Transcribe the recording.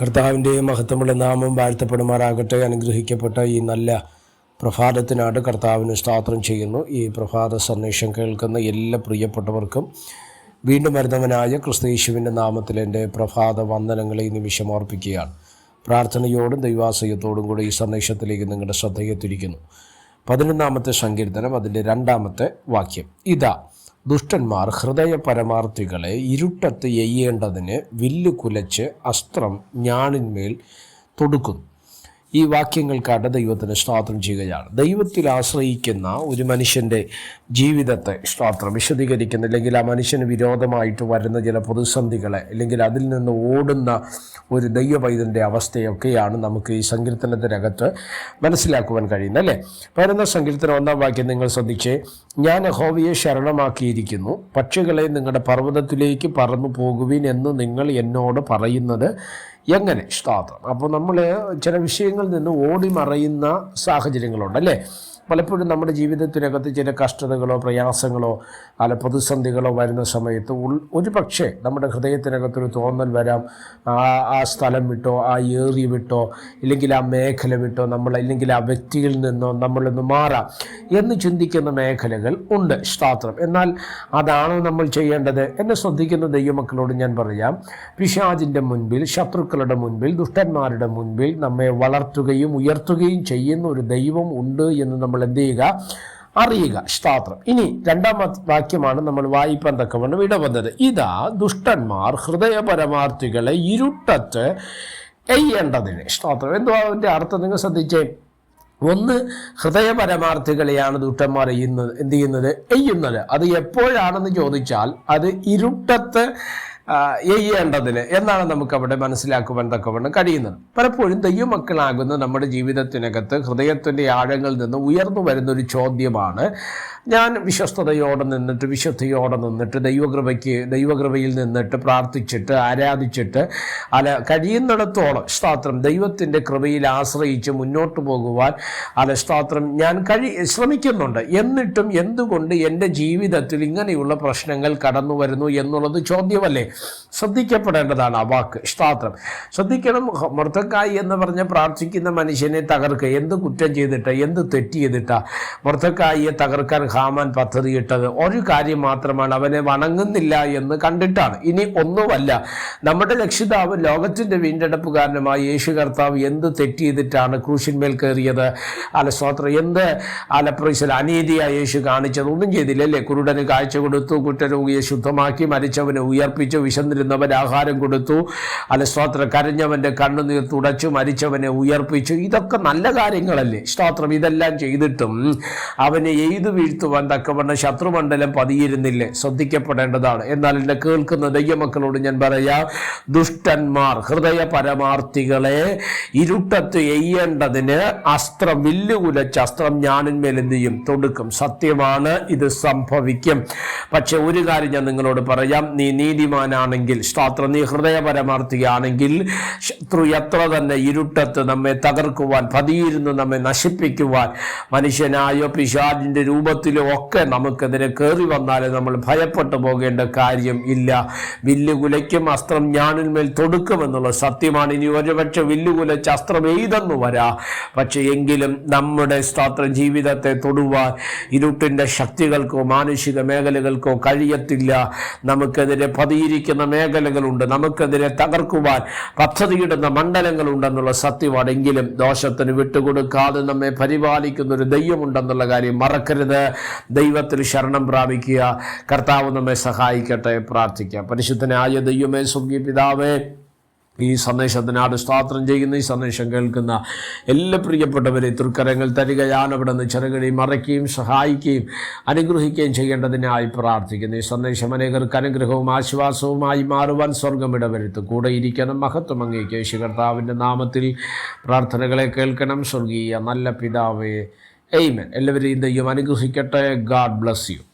കർത്താവിന്റെ മഹത്വമുള്ള നാമം വാഴ്ത്തപ്പെടുമാറാകട്ടെ. അനുഗ്രഹിക്കപ്പെട്ട ഈ നല്ല പ്രഭാതത്തിനാണ് കർത്താവിന് സ്തോത്രം ചെയ്യുന്നു. ഈ പ്രഭാത സന്ദേശം കേൾക്കുന്ന എല്ലാ പ്രിയപ്പെട്ടവർക്കും വീണ്ടും വരുന്നവനായ ക്രിസ്തീശുവിന്റെ നാമത്തിൽ എന്റെ പ്രഭാത വന്ദനങ്ങളെ ഈ നിമിഷം ഓർപ്പിക്കുകയാണ്. പ്രാർത്ഥനയോടും ദൈവാശയത്തോടും കൂടി ഈ സന്ദേശത്തിലേക്ക് നിങ്ങളുടെ ശ്രദ്ധയെത്തിരിക്കുന്നു പതിനൊന്നാമത്തെ സങ്കീർത്തനം അതിന്റെ രണ്ടാമത്തെ വാക്യം. ഇതാ ദുഷ്ടന്മാർ ഹൃദയ പരമാർത്ഥികളെ ഇരുട്ടത്ത് എയ്യേണ്ടതിന് വില്ല് കുലച്ച് അസ്ത്രം ഞാണിന്മേൽ തൊടുക്കുന്നു. ഈ വാക്യങ്ങൾ വാക്യങ്ങൾക്കായിട്ട് ദൈവത്തിന് സ്തോത്രം ചെയ്യുകയാണ്. ദൈവത്തിൽ ആശ്രയിക്കുന്ന ഒരു മനുഷ്യന്റെ ജീവിതത്തെ സ്തോത്രം വിശദീകരിക്കുന്ന. അല്ലെങ്കിൽ ആ മനുഷ്യന് വിരോധമായിട്ട് വരുന്ന ചില പ്രതിസന്ധികളെ അല്ലെങ്കിൽ അതിൽ നിന്ന് ഓടുന്ന ഒരു ദൈവവൈദന്റെ അവസ്ഥയൊക്കെയാണ് നമുക്ക് ഈ സങ്കീർത്തനത്തിനകത്ത് മനസ്സിലാക്കുവാൻ കഴിയുന്നത് അല്ലേ? പതിനൊന്ന സങ്കീർത്തനം ഒന്നാം വാക്യം നിങ്ങൾ ശ്രദ്ധിച്ചേ. ഞാൻ ഹോവിയെ ശരണമാക്കിയിരിക്കുന്നു. പക്ഷികളെ നിങ്ങളുടെ പർവതത്തിലേക്ക് പറന്നു പോകുവിൻ എന്ന് നിങ്ങൾ എന്നോട് പറയുന്നത് എങ്ങനെ? സ്തോത്രം അപ്പോൾ നമ്മൾ ചില വിഷയങ്ങളിൽ നിന്ന് ഓടി മറയുന്ന സാഹചര്യങ്ങളുണ്ട് അല്ലേ? പലപ്പോഴും നമ്മുടെ ജീവിതത്തിനകത്ത് ചില കഷ്ടതകളോ പ്രയാസങ്ങളോ അല്ല പ്രതിസന്ധികളോ വരുന്ന സമയത്ത് ഉൾ ഒരു പക്ഷേ നമ്മുടെ ഹൃദയത്തിനകത്തൊരു തോന്നൽ വരാം. ആ സ്ഥലം വിട്ടോ ആ ഏറി വിട്ടോ ഇല്ലെങ്കിൽ ആ മേഖല വിട്ടോ നമ്മൾ അല്ലെങ്കിൽ ആ വ്യക്തിയിൽ നിന്നോ നമ്മളിന്ന് മാറാം എന്ന് ചിന്തിക്കുന്ന മേഖലകൾ ഉണ്ട് ശാസ്ത്രം. എന്നാൽ അതാണോ നമ്മൾ ചെയ്യേണ്ടത് എന്നെ ശ്രദ്ധിക്കുന്ന ദൈവമക്കളോട് ഞാൻ പറയാം. പിശാജിന്റെ മുൻപിൽ ശത്രുക്കളുടെ മുൻപിൽ ദുഷ്ടന്മാരുടെ മുൻപിൽ നമ്മെ വളർത്തുകയും ഉയർത്തുകയും ചെയ്യുന്ന ഒരു ദൈവം ഉണ്ട് എന്ന് നമ്മൾ എന്ത് ചെയ്യുക? അറിയുക. ശാസ്ത്രം ഇനി രണ്ടാമത്തെ വാക്യമാണ് നമ്മൾ വായിപ്പാൻ തക്കവണ്ണം ഇടവന്നത് ഇതാ ദുഷ്ടന്മാർ ഹൃദയപരമാർത്ഥികളെ ഇരുട്ടത്ത് എയ്യേണ്ടതിന്. ശാസ്ത്രം എന്തുവാ അതിന്റെ അർത്ഥം നിങ്ങൾ ശ്രദ്ധിച്ചേ? ഒന്ന് ഹൃദയപരമാർത്ഥികളെയാണ് ദുഷ്ടന്മാർ ചെയ്യുന്നത് എന്ത് ചെയ്യുന്നത്? എയ്യുന്നത്. അത് എപ്പോഴാണെന്ന് ചോദിച്ചാൽ അത് ഇരുട്ടത്ത് ആ, എയ്യേണ്ടതിന് എന്നാണ് നമുക്ക് അവിടെ മനസ്സിലാക്കുവാൻ തക്കവണ്ണം കഴിയുന്നത്. പലപ്പോഴും ദൈവമക്കളാകുന്ന നമ്മുടെ ജീവിതത്തിനകത്ത് ഹൃദയത്തിന്റെ ആഴങ്ങളിൽ നിന്ന് ഉയർന്നു വരുന്ന ഒരു ചോദ്യമാണ്. ഞാൻ വിശ്വസ്തയോടെ നിന്നിട്ട് വിശുദ്ധിയോടെ നിന്നിട്ട് ദൈവകൃപയ്ക്ക് ദൈവകൃപയിൽ നിന്നിട്ട് പ്രാർത്ഥിച്ചിട്ട് ആരാധിച്ചിട്ട് അല്ല കഴിയുന്നിടത്തോളം സ്തോത്രം ദൈവത്തിന്റെ കൃപയിൽ ആശ്രയിച്ച് മുന്നോട്ട് പോകുവാൻ അല്ല സ്തോത്രം ഞാൻ കഴി ശ്രമിക്കുന്നുണ്ട്. എന്നിട്ടും എന്തുകൊണ്ട് എന്റെ ജീവിതത്തിൽ ഇങ്ങനെയുള്ള പ്രശ്നങ്ങൾ കടന്നു വരുന്നു എന്നുള്ളത് ചോദ്യമല്ലേ? ശ്രദ്ധിക്കപ്പെടേണ്ടതാണ് ആ വാക്ക് ഇഷ്ടാത്രം. ശ്രദ്ധിക്കണം മൃത്തക്കായി എന്ന് പറഞ്ഞ് പ്രാർത്ഥിക്കുന്ന മനുഷ്യനെ തകർക്കുക. എന്ത് കുറ്റം ചെയ്തിട്ട് എന്ത് തെറ്റ് ചെയ്തിട്ടാ മൃത്തക്കായിയെ തകർക്കാൻ ഹാമാൻ പദ്ധതിയിട്ടത്? ഒരു കാര്യം മാത്രമാണ് അവനെ വണങ്ങുന്നില്ല എന്ന് കണ്ടിട്ടാണ്. ഇനി ഒന്നുമല്ല നമ്മുടെ രക്ഷിതാവ് ലോകത്തിന്റെ വീണ്ടെടുപ്പുകാരനുമായ യേശു കർത്താവ് എന്ത് തെറ്റ് ചെയ്തിട്ടാണ് ക്രൂശിന്മേൽ കയറിയത്? അല്ല സ്വാത്രം എന്ത് അലപ്രീശൽ അനീതിയായി യേശു കാണിച്ചത്? ഒന്നും ചെയ്തില്ല കുരുടന് കാഴ്ച കൊടുത്തു കുറ്റരോഗിയെ ശുദ്ധമാക്കി മരിച്ചവനെ ഉയർപ്പിച്ചു വിശന്നിരുന്നവൻ ആഹാരം കൊടുത്തു. അല്ല സ്തോത്രം കരഞ്ഞവന്റെ കണ്ണുനീർ തുടച്ചു മരിച്ചവനെ ഉയർപ്പിച്ചു. ഇതൊക്കെ നല്ല കാര്യങ്ങളല്ലേ? സ്തോത്രം. ഇതെല്ലാം ചെയ്തിട്ടും അവനെ എയ്തു വീഴ്ത്തുവാൻ തക്കവണ്ണം ശത്രുമണ്ഡലം പതിയിരുന്നില്ലേ? ശ്രദ്ധിക്കപ്പെടേണ്ടതാണ്. എന്നാൽ എന്നെ കേൾക്കുന്ന ദൈവമക്കളോട് ഞാൻ പറയാം ദുഷ്ടന്മാർ ഹൃദയ പരമാർത്ഥികളെ ഇരുട്ടത്ത് എയ്യേണ്ടതിന് അസ്ത്രം വില്ലുകുലച്ച് അസ്ത്രം ഞാനിന്മേൽ എന്ത് ചെയ്യും? തൊടുക്കും. സത്യമാണ് ഇത് സംഭവിക്കും. പക്ഷെ ഒരു കാര്യം ഞാൻ നിങ്ങളോട് പറയാം. നീ നീതിമാനാണെങ്കിൽ സ്ത്രോത്ര നീ ഹൃദയപരമാർത്ഥിയാണെങ്കിൽ ശത്രു എത്ര തന്നെ ഇരുട്ടത്ത് നമ്മെ തകർക്കുവാൻ പതിയിരുന്ന് നമ്മെ നശിപ്പിക്കുവാൻ മനുഷ്യനായോ പിശാജിന്റെ രൂപത്തിലോ ഒക്കെ നമുക്കെതിരെ കയറി വന്നാലും നമ്മൾ ഭയപ്പെട്ടു പോകേണ്ട കാര്യം ഇല്ല. വില്ലുകുലയ്ക്കും അസ്ത്രം ഞാനിന്മേൽ തൊടുക്കുമെന്നുള്ള സത്യമാണ്. ഇനി ഒരുപക്ഷെ വില്ലുകുലച്ച് അസ്ത്രം എഴുതന്നു വരാ. പക്ഷെ എങ്കിലും നമ്മുടെ സ്തോത്ര ജീവിതത്തെ തൊടുവാൻ ഇരുട്ടിന്റെ ശക്തികൾക്കോ മാനുഷിക മേഖലകൾക്കോ കഴിയത്തില്ല. നമുക്കെതിരെ പതിയിരിക്കുന്ന മേഖലകളുണ്ട്. നമുക്കെതിരെ തകർക്കുവാൻ പദ്ധതിയിടുന്ന മണ്ഡലങ്ങളുണ്ടെന്നുള്ള സത്യമാണെങ്കിലും ദോഷത്തിന് വിട്ടുകൊടുക്കാതെ നമ്മെ പരിപാലിക്കുന്ന ഒരു ദൈവമുണ്ടെന്നുള്ള കാര്യം മറക്കരുത്. ദൈവത്തിൽ ശരണം പ്രാപിക്കുക. കർത്താവ് നമ്മെ സഹായിക്കട്ടെ. പ്രാർത്ഥിക്കാം. പരിശുദ്ധനായ ദൈവമേ സ്വർഗീയ പിതാവേ ഈ സന്ദേശത്തിനാട് സ്തോത്രം ചെയ്യുന്ന ഈ സന്ദേശം കേൾക്കുന്ന എല്ലാ പ്രിയപ്പെട്ടവരെ തൃക്കരങ്ങൾ തരികയാണ് അവിടെ നിന്ന് ചെറുകടി മറയ്ക്കുകയും സഹായിക്കുകയും അനുഗ്രഹിക്കുകയും ചെയ്യേണ്ടതിനായി പ്രാർത്ഥിക്കുന്നു. ഈ സന്ദേശം അനേകർക്ക് അനുഗ്രഹവും ആശ്വാസവുമായി മാറുവാൻ സ്വർഗം ഇടവരുത്തും. കൂടെ ഇരിക്കണം മഹത്വം അങ്ങേക്ക്. യേശു നാമത്തിൽ പ്രാർത്ഥനകളെ കേൾക്കണം. സ്വർഗീയ നല്ല പിതാവേ എയ്മൻ എല്ലാവരെയും ദൈവം അനുഗ്രഹിക്കട്ടെ. God bless you